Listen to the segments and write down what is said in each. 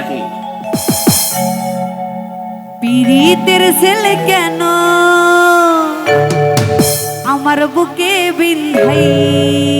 নাকি? পিরিতের ছেলে কেন? আমার বুকে বিন্ধাই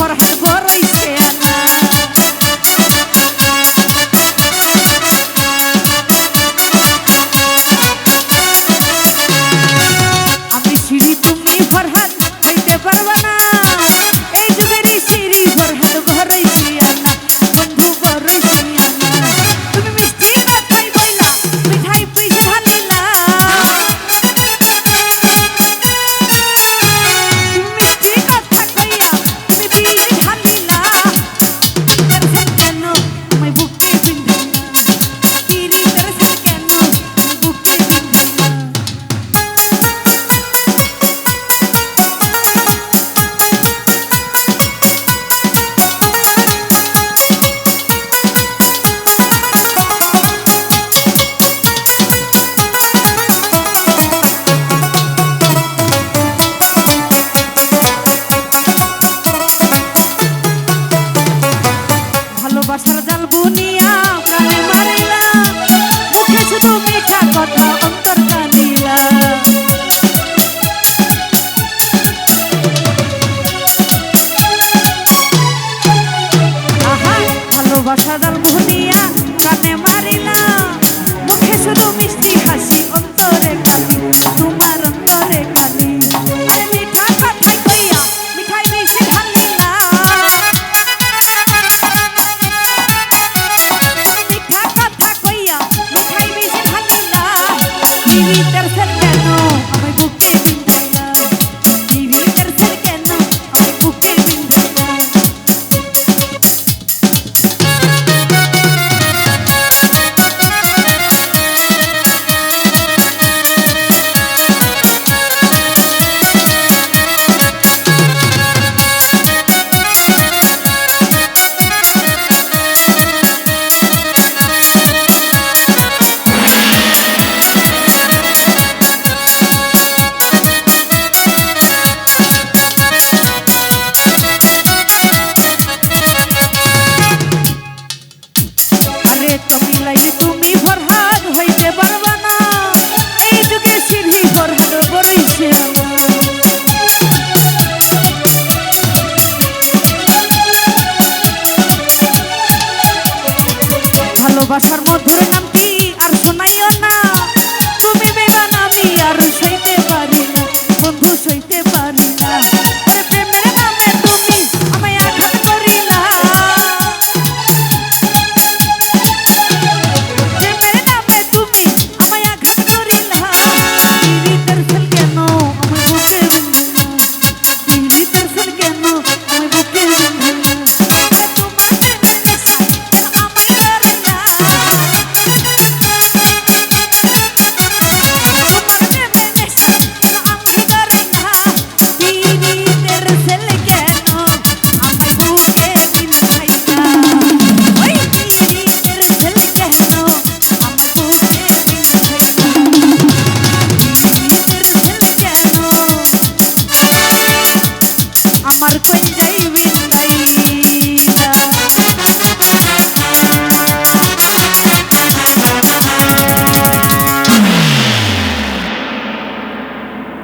for ভালোবাসার ভালোবাসার মধুর নাম